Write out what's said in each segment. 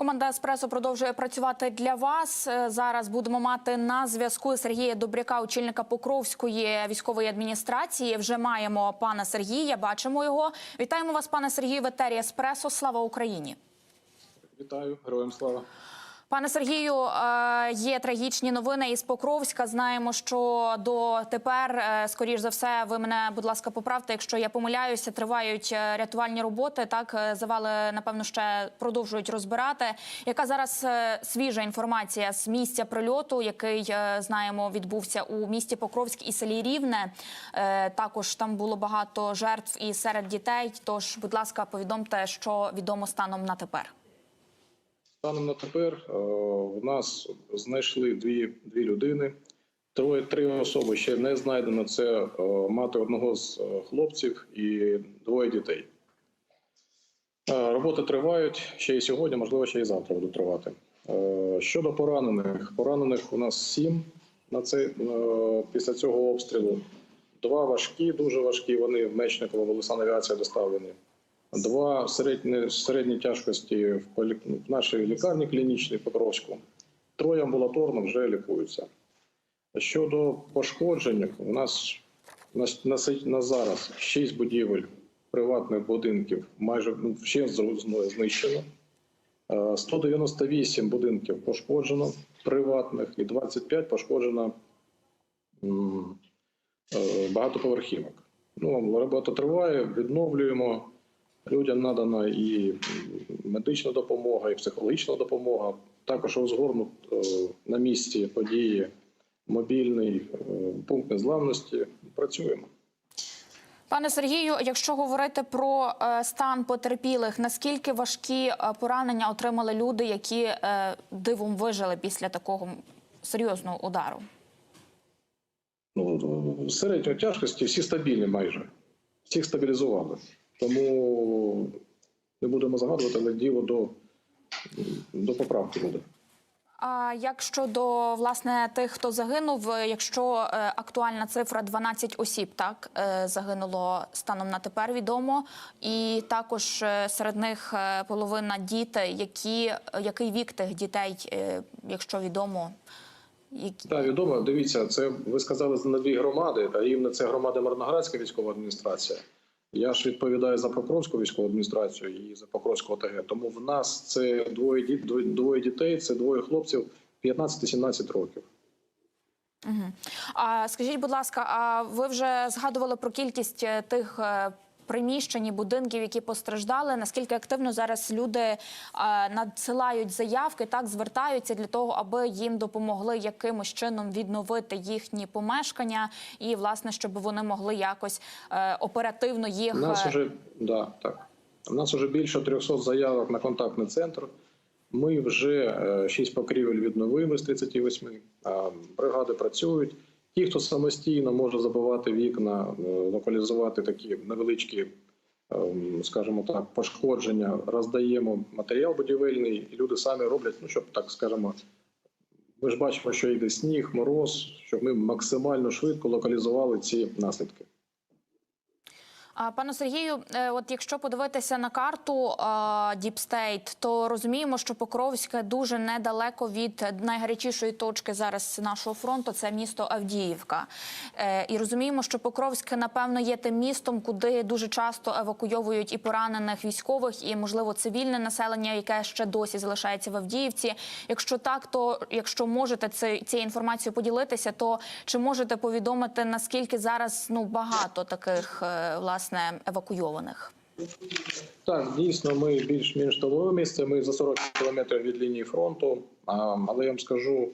Команда Еспресо продовжує працювати для вас. Е, Зараз будемо мати на зв'язку Сергія Добряка, очільника Покровської військової адміністрації. Вже маємо пана Сергія. Бачимо його. Вітаємо вас, пане Сергію. В етері Еспресо. Слава Україні. Вітаю, героям слава. Пане Сергію, е, є трагічні новини із Покровська. Знаємо, що до тепер, е, скоріш за все, ви мене, будь ласка, поправте. Якщо я помиляюся, тривають е, рятувальні роботи. Так завали, напевно, ще продовжують розбирати. Яка зараз свіжа інформація з місця прильоту, який знаємо, відбувся у місті Покровськ і селі Рівне? Також там було багато жертв і серед дітей. Тож, будь ласка, повідомте, що відомо станом на тепер. Станом на тепер е, в нас знайшли дві, дві людини. Троє три особи ще не знайдено. Це е, мати одного з е, хлопців і двоє дітей. Роботи тривають ще і сьогодні, можливо, ще і завтра будуть тривати. Щодо поранених, поранених у нас сім на цей, після цього обстрілу. Два важкі, дуже важкі. Вони в Мечниково в авіація доставлені. Два середні, середньої тяжкості в, полі, в нашій лікарні клінічній Покровську. Троє амбулаторно вже лікуються. Щодо пошкоджень, у нас на, на, на зараз шість будівель приватних будинків майже ну, ще знищено. Е, 198 будинків пошкоджено приватних і 25 пошкоджено е, багатоповерхівок. Ну, робота триває, відновлюємо. Людям надана і медична допомога, і психологічна допомога. Також розгорнут е, на місці події мобільний е, пункт незламності. Працюємо. Пане Сергію, якщо говорити про е, стан потерпілих, наскільки важкі поранення отримали люди, які дивом вижили після такого серйозного удару? Ну, середньої тяжкості всі стабільні майже. Всіх стабілізували. Тому не будемо загадувати, але діло до, до поправки буде. А як щодо власне тих, хто загинув, якщо е, актуальна цифра 12 осіб, так е, загинуло станом на тепер відомо, і також е, серед них е, половина діти, які який вік тих дітей, е, якщо відомо, які Так, відомо. Дивіться, це ви сказали на дві громади. Та рівне це громада Мирноградська військова адміністрація. Я ж відповідаю за Покровську військову адміністрацію і за Покровську ОТГ. Тому в нас це двоє діт, двоє- дітей, це двоє хлопців 15-17 років. Угу. А скажіть, будь ласка, а ви вже згадували про кількість е, тих е, приміщень, і будинків, які постраждали? Наскільки активно зараз люди е, надсилають заявки, так звертаються для того, аби їм допомогли якимось чином відновити їхні помешкання, і власне, щоб вони могли якось е, оперативно їх У нас е, вже да, так. У нас вже більше 300 заявок на контактний центр. Ми вже е, 6 покрівель відновили з 38. а Бригади працюють. Ті, хто самостійно може забивати вікна, е, локалізувати такі невеличкі, ем, скажімо так, пошкодження, роздаємо матеріал будівельний, і люди самі роблять, ну щоб так скажемо. Ми ж бачимо, що йде сніг, мороз, щоб ми максимально швидко локалізували ці наслідки. Пане Сергію, е, от якщо подивитися на карту Діпстейт, то розуміємо, що Покровське дуже недалеко від найгарячішої точки зараз нашого фронту. Це місто Авдіївка. Е, І розуміємо, що Покровське, напевно, є тим містом, куди дуже часто евакуйовують і поранених військових, і можливо цивільне населення, яке ще досі залишається в Авдіївці. Якщо так, то якщо можете цією інформацією поділитися, то чи можете повідомити наскільки зараз ну багато таких е, власне евакуйованих? Так, дійсно, ми більш-менш тилове місце. Ми за 40 кілометрів від лінії фронту. Але я вам скажу,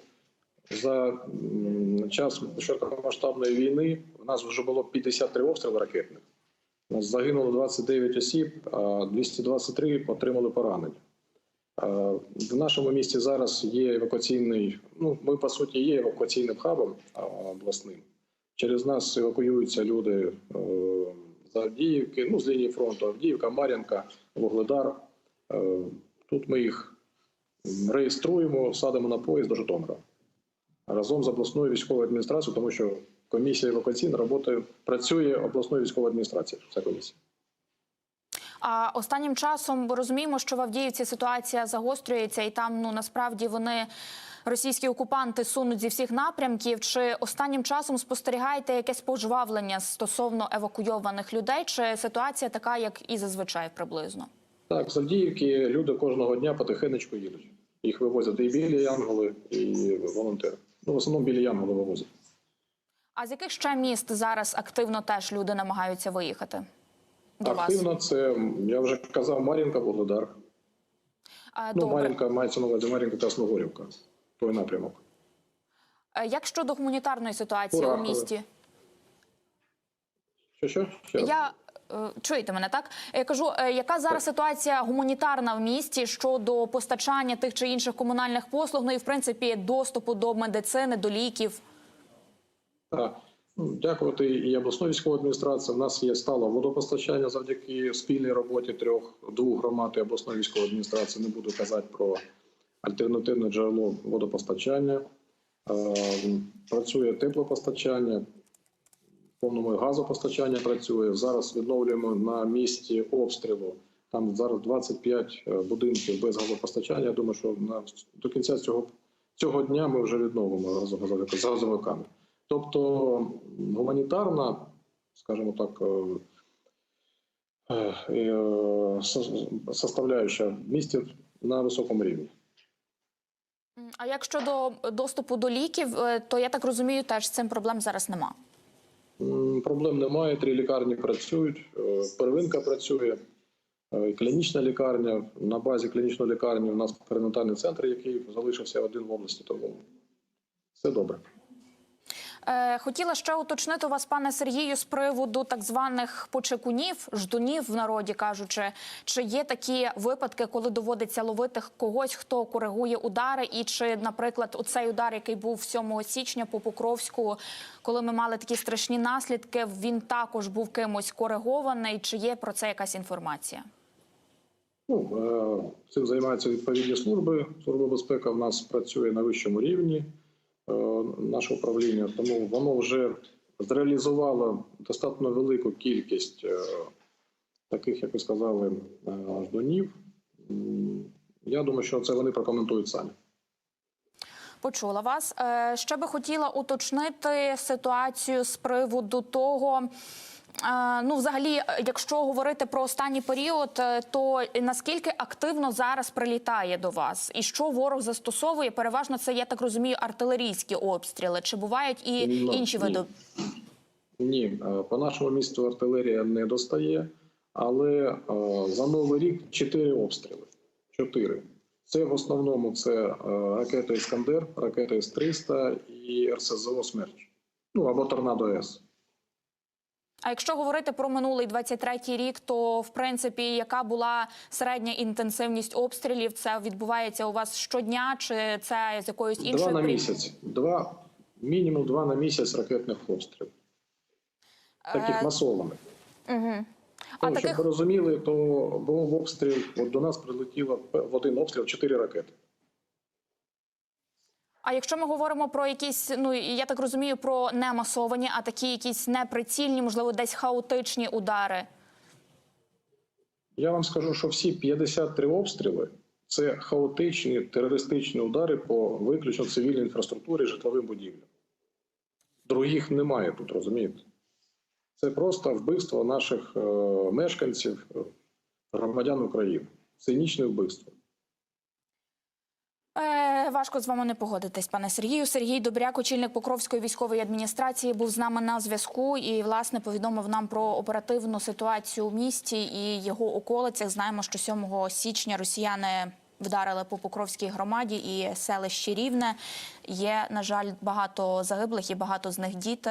за час широкомасштабної війни в нас вже було 53 обстріли ракетних. Загинуло 29 осіб, а 223 отримали поранення. В нашому місті зараз є евакуаційний. Ну, ми по суті є евакуаційним хабом обласним. Через нас евакуюються люди Авдіївки, ну з лінії фронту Авдіївка, Мар'янка, Вугледар. Е, Тут ми їх реєструємо, садимо на поїзд до Житомира разом з обласною військовою адміністрацією, тому що комісія евакуаційна працює обласною військовою адміністрацією. Ця комісія. А останнім часом розуміємо, що в Авдіївці ситуація загострюється, і там ну насправді вони. Російські окупанти сунуть зі всіх напрямків. Чи останнім часом спостерігаєте якесь пожвавлення стосовно евакуйованих людей? Чи ситуація така, як і зазвичай приблизно? Так, з Авдіївки люди кожного дня потихенечку їдуть. Їх вивозять і білі янголи, і волонтери. Ну, в основному білі янголи вивозять. А з яких ще міст зараз активно теж люди намагаються виїхати до вас? Активно це, я вже казав, Мар'їнка, Вугледар. Е, Ну, Мар'їнка мається на увазі Мар'їнка та Сногорівка. Той напрямок. Е, Як щодо гуманітарної ситуації у місті? Що, що? Ще. Я е, чуєте мене так? Я кажу, е, яка зараз ситуація гуманітарна в місті щодо постачання тих чи інших комунальних послуг, ну і в принципі доступу до медицини, до ліків? Так. Ну, Дякувати і обласної військової адміністрації. У нас є стало водопостачання завдяки спільній роботі трьох двох громад і обласної військової адміністрації. Не буду казати про альтернативне джерело водопостачання. Е, Працює теплопостачання, повному газопостачання працює. Зараз відновлюємо на місці обстрілу. Там зараз 25 будинків без газопостачання. Я думаю, що на до кінця цього цього дня ми вже відновимо газовиками. Тобто гуманітарна, скажімо так, е, е, е, составляюча в місті на високому рівні. А як щодо доступу до ліків, то я так розумію, теж з цим проблем зараз нема. Проблем немає. Три лікарні працюють. Первинка працює, клінічна лікарня. На базі клінічної лікарні у нас перинатальний центр, який залишився один в області. Тому все добре. Е, Хотіла ще уточнити вас, пане Сергію, з приводу так званих почекунів, ждунів в народі кажучи, чи є такі випадки, коли доводиться ловити когось, хто коригує удари, і чи, наприклад, оцей удар, який був 7 січня по Покровську, коли ми мали такі страшні наслідки, він також був кимось коригований. Чи є про це якась інформація? Ну, е, цим займаються відповідні служби. Служба безпеки в нас працює на вищому рівні наше управління, тому воно вже зреалізувало достатньо велику кількість е, таких, як ви сказали, е, ждунів. Я думаю, що це вони прокоментують самі. Почула вас. Е, Ще би хотіла уточнити ситуацію з приводу того. Ну, взагалі, е, якщо говорити про останній період, е, то наскільки активно зараз прилітає до вас, і що ворог застосовує? Переважно це я так розумію, артилерійські обстріли. Чи бувають і Ну, інші ні. види? Ні, е, по нашому місту артилерія не достає, але за новий рік чотири обстріли. Чотири. Це в основному це ракета Іскандер, ракета С-300 і РСЗО Смерч. Ну або Торнадо С. А якщо говорити про минулий 23-й рік, то в принципі яка була середня інтенсивність обстрілів? Це відбувається у вас щодня, чи це з якоюсь іншою Два на місяць. Два, мінімум два на місяць ракетних обстрілів. Таких Е, масованих. Угу. А Ну, таких Щоб ви розуміли, то був обстріл, от до нас прилетіло в один обстріл чотири ракети. А якщо ми говоримо про якісь, ну я так розумію, про не масовані, а такі якісь неприцільні, можливо, десь хаотичні удари. Я вам скажу, що всі 53 обстріли це хаотичні терористичні удари по виключно цивільній інфраструктурі, житловим будівлям. Других немає тут, розумієте? Це просто вбивство наших е, мешканців, е, громадян України. Цинічне вбивство. Е, важко з вами не погодитись, пане Сергію. Сергій Добряк, очільник Покровської військової адміністрації, був з нами на зв'язку і власне повідомив нам про оперативну ситуацію у місті і його околицях. Знаємо, що 7 січня росіяни вдарили по Покровській громаді і селищі Рівне. Є, на жаль, багато загиблих і багато з них діти.